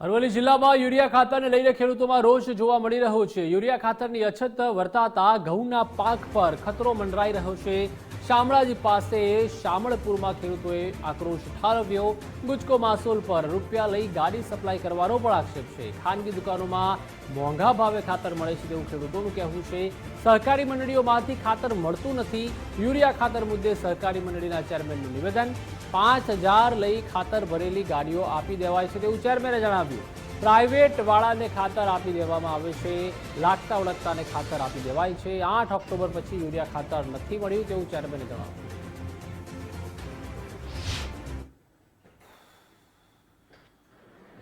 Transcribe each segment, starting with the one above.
અરવલ્લી જિલ્લામાં યુરિયા ખાતરને લઈને ખેડૂતોમાં રોષ જોવા મળી રહ્યો છે. યુરિયા ખાતરની અછત વર્તાતા ઘઉંના પાક પર ખતરો મંડરાઈ રહ્યો છે. શામળાજી પાસે શામળપુરમાં ખેડૂતોએ આક્રોશ ઠાલવ્યો. ગુજકો માસોલ પર રૂપિયા લઈ ગાડી સપ્લાય કરવાનો પણ આક્ષેપ છે. ખાનગી દુકાનોમાં મોંઘા ભાવે ખાતર મળે છે તેવું ખેડૂતોનું કહેવું છે. સહકારી મંડળીઓમાંથી ખાતર મળતું નથી. યુરિયા ખાતર મુદ્દે સહકારી મંડળીના ચેરમેનનું નિવેદન. પાંચ લઈ ખાતર ભરેલી ગાડીઓ આપી દેવાય છે તેવું ચેરમેને જણાવ્યું. પ્રાઇવેટ વાળાને ખાતર આપી દેવામાં આવે છે. લાગતા ઓળખતાને ખાતર આપી દેવાય છે. આઠ ઓક્ટોબર પછી યુરિયા ખાતર નથી મળ્યું તેવું ચેરમેને જણાવ્યું.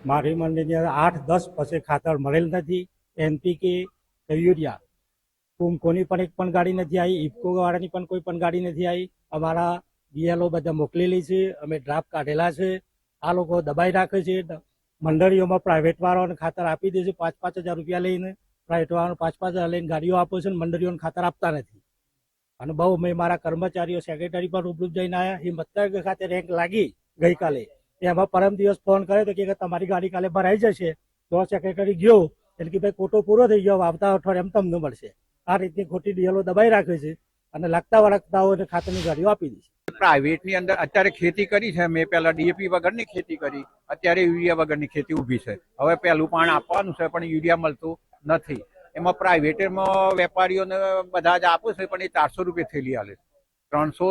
મારી મંડીની અંદર આઠ, દસ પછી ખાતર મળેલ નથી. NPK urea. કુમકોની પણ એક પણ ગાડી નથી આવી. ઇફકો વાળાની પણ કોઈ પણ ગાડી નથી આવી. અમારા બીએલઓ બધા મોકલેલી છે. અમે ડ્રાફ્ટ કાઢેલા છે. આ લોકો દબાઈ રાખે છે. મંડળીઓમાં પ્રાઇવેટ વાળાઓને ખાતર આપી દે છે પાંચ પાંચ હજાર રૂપિયા લઈને પ્રાઇવેટ વાળાને પાંચ પાંચ હજાર લઈને ગાડીઓ આપે છે અને મંડળીઓને ખાતર આપતા નથી. અને બહુ મેં મારા કર્મચારીઓ સેક્રેટરી પર રૂબરૂ જઈને આવ્યા એ મતદાર ખાતે રેન્ક લાગી ગઈકાલે. એમાં પરમ દિવસ ફોન કર્યો તો કે તમારી ગાડી કાલે ભરાઈ જશે. તો સેક્રેટરી ગયો. એટલે કે ભાઈ કોટો પૂરો થઈ ગયો. આવતા અઠવાડિયામાં તમને મળશે. આ રીતની ખોટી ડીએલઓ દબાઈ રાખે છે અને લાગતા વળગતાઓને ખાતરની ગાડીઓ આપી દે છે પ્રાઇવેટની અંદર અત્યારે ખેતી કરી છે. મેં પેલા ડીએપી વગરની ખેતી કરી. અત્યારે યુરિયા વગરની ખેતી ઊભી છે. હવે પેલું પાણ આપવાનું છે, પણ યુરિયા મળતું નથી. એમાં પ્રાઇવેટમાં વેપારીઓને બધા જ આપે છે, પણ એ ચારસો રૂપિયા થેલી હાલે ત્રણસો,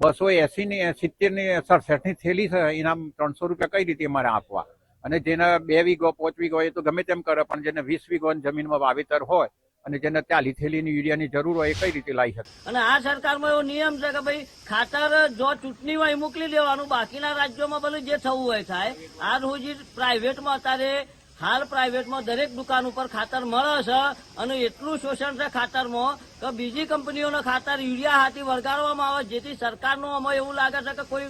બસો એસીની ની સિત્તેરની સડસઠની થેલી છે. એના ત્રણસો રૂપિયા કઈ રીતે અમારે આપવા? અને જેને બે વીઘો, પાંચ વીઘો એ તો ગમે તેમ કરે, પણ જેને વીસ વીઘો જમીનમાં વાવેતર હોય અને જેને ત્યાં થેલીની યુરિયાની જરૂર હોય એ કઈ રીતે લાવી શકે? અને આ સરકારમાં એવો નિયમ છે કે ભાઈ ખાતર જો ચૂંટણીમાં એ મોકલી દેવાનું, બાકીના રાજ્યોમાં બધું જે થવું હોય થાય, આ રોજ પ્રાઇવેટમાં અત્યારે, હાલ પ્રાઇવેટમાં દરેક દુકાન ઉપર ખાતર મળે છે અને એટલું શોષણ છે ખાતરમાં કે બીજી કંપનીઓના ખાતર યુરિયા હાથી વળગાડવામાં આવે, જેથી સરકારનો આમાં એવું લાગે છે કે કોઈ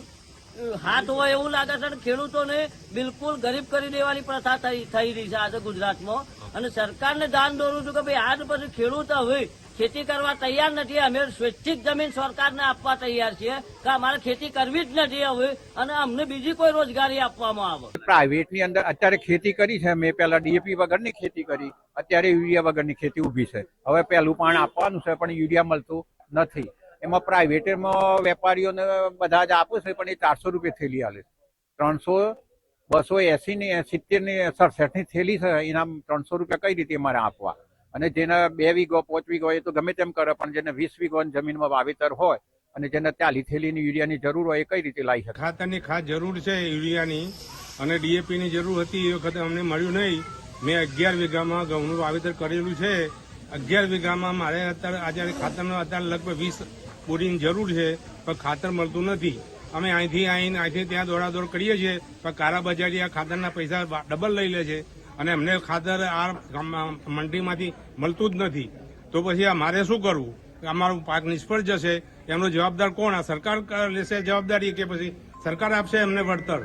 હાથ હોય એવું લાગે છે ખેડૂતોને બિલકુલ ગરીબ કરી દેવાની પ્રથા થઈ રહી છે આજે ગુજરાતમાં. અને સરકારને ધ્યાન દોરું છું કે ભાઈ, આજ પછી ખેડૂત હવે ખેતી કરવા તૈયાર નથી. અમે સ્વૈચ્છિક જમીન સરકારને આપવા તૈયાર છીએ કે અમારે ખેતી કરવી જ નથી હવે અને અમને બીજી કોઈ રોજગારી આપવામાં આવે. પ્રાઇવેટની અંદર અત્યારે ખેતી કરી છે. મેં પેલા ડીએપી વગરની ખેતી કરી. અત્યારે યુરિયા વગરની ખેતી ઊભી છે. હવે પેલું પાણ આપવાનું છે, પણ યુરિયા મળતું નથી. એમાં પ્રાઇવેટમાં વેપારીઓને બધા જ આપે છે, પણ એ ચારસો રૂપિયા થેલી છે. ત્રણસો બસો એસી ની સિત્તેરની સડસઠની થેલી છે એના ત્રણસો રૂપિયા કઈ રીતે મારે આપવા? અને જેના બે વીઘો, પાંચ વીઘો એ તો ગમે તેમ કરે, પણ જેને વીસ વીઘો જમીનમાં વાવેતર હોય અને જેને ચાલી થેલીની યુરિયાની જરૂર હોય એ કઈ રીતે લાવી શકે? ખાતરની ખાસ જરૂર છે યુરિયાની અને ડીએપી ની જરૂર હતી એ વખતે અમને મળ્યું નહીં. મેં અગિયાર વીઘામાં ઘઉંનું વાવેતર કરેલું છે. અગિયાર વીઘામાં મારે અત્યારે, આજે ખાતરનો અત્યારે લગભગ વીસ બોરીની જરૂર છે, પણ ખાતર મળતું નથી. અમે અહીંથી આવીને અહીંથી ત્યાં દોડાદોડ કરીએ છીએ, પણ કારા બજારી આ ખાતરના પૈસા ડબલ લઈ લે છે. અને અમને ખાતર આ મંડીમાંથી મળતું જ નથી. તો પછી મારે શું કરવું? અમારું પાક નિષ્ફળ જશે. એમનો જવાબદાર કોણ? આ સરકાર લેશે જવાબદારી કે પછી સરકાર આપશે એમને વળતર?